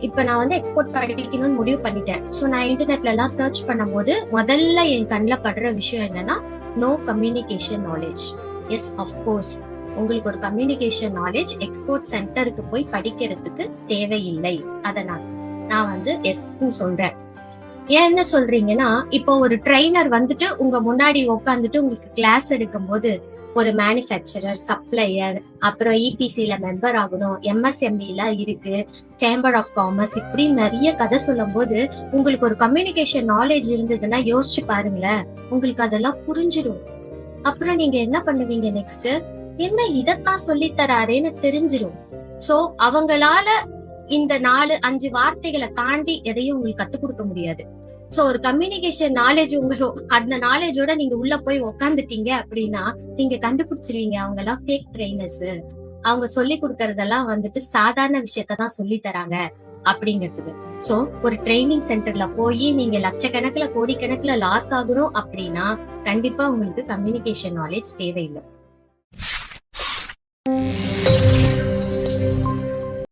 இப்ப நான் வந்து எக்ஸ்போர்ட் படிக்கணும்னு முடிவு பண்ணிட்டேன். ஸோ நான் இன்டர்நெட்ல எல்லாம் சர்ச் பண்ணும்போது முதல்ல என் கண்ணில் படுற விஷயம் என்னன்னா no communication knowledge yes of course உங்களுக்கு ஒரு கம்யூனிகேஷன் நாலேஜ் எக்ஸ்போர்ட் சென்டருக்கு போய் படிக்கிறதுக்கு தேவையில்லை. அதை நான் நான் வந்து எஸ் சொல்றேன். ஏன் என்ன சொல்றீங்கன்னா இப்போ ஒரு ட்ரெயினர் வந்துட்டு உங்க முன்னாடி உட்காந்துட்டு உங்களுக்கு கிளாஸ் எடுக்கும் போது ஒரு மேனுஃபேக்சரர் சப்ளையர் அப்புறம் இபிசியில மெம்பர் ஆகணும் எம்எஸ்எம்இல இருக்கு சேம்பர் ஆஃப் காமர்ஸ் இப்படி நிறைய கதை சொல்லும் போது உங்களுக்கு ஒரு கம்யூனிகேஷன் நாலேஜ் இருந்ததுன்னா யோசிச்சு பாருங்களேன். உங்களுக்கு அதெல்லாம் புரிஞ்சிடும் அப்புறம் நீங்க என்ன பண்ணுவீங்க நெக்ஸ்ட் என்ன இதத்தான் சொல்லி தராரேன்னு தெரிஞ்சிடும் சோ அவங்களால இந்த நாலு அஞ்சு வார்த்தைகளை தாண்டி எதையும் உங்களுக்கு கத்துக் கொடுக்க முடியாது. சோ ஒரு கம்யூனிகேஷன் நாலேஜ் உங்களும் அந்த நாலேஜோட நீங்க உள்ள போய் உக்காந்துட்டீங்க அப்படின்னா நீங்க கண்டுபிடிச்சிருவீங்க அவங்க எல்லாம் ஃபேக் ட்ரைனர்ஸ் அவங்க சொல்லி கொடுக்கறதெல்லாம் வந்துட்டு சாதாரண விஷயத்தான் சொல்லி தராங்க அப்படிங்கிறது. சோ ஒரு ட்ரைனிங் சென்டர்ல போய் நீங்க லட்சக்கணக்குல கோடிக்கணக்குல லாஸ் ஆகணும் அப்படின்னா கண்டிப்பா உங்களுக்கு கம்யூனிகேஷன் நாலேஜ் தேவையில்லை.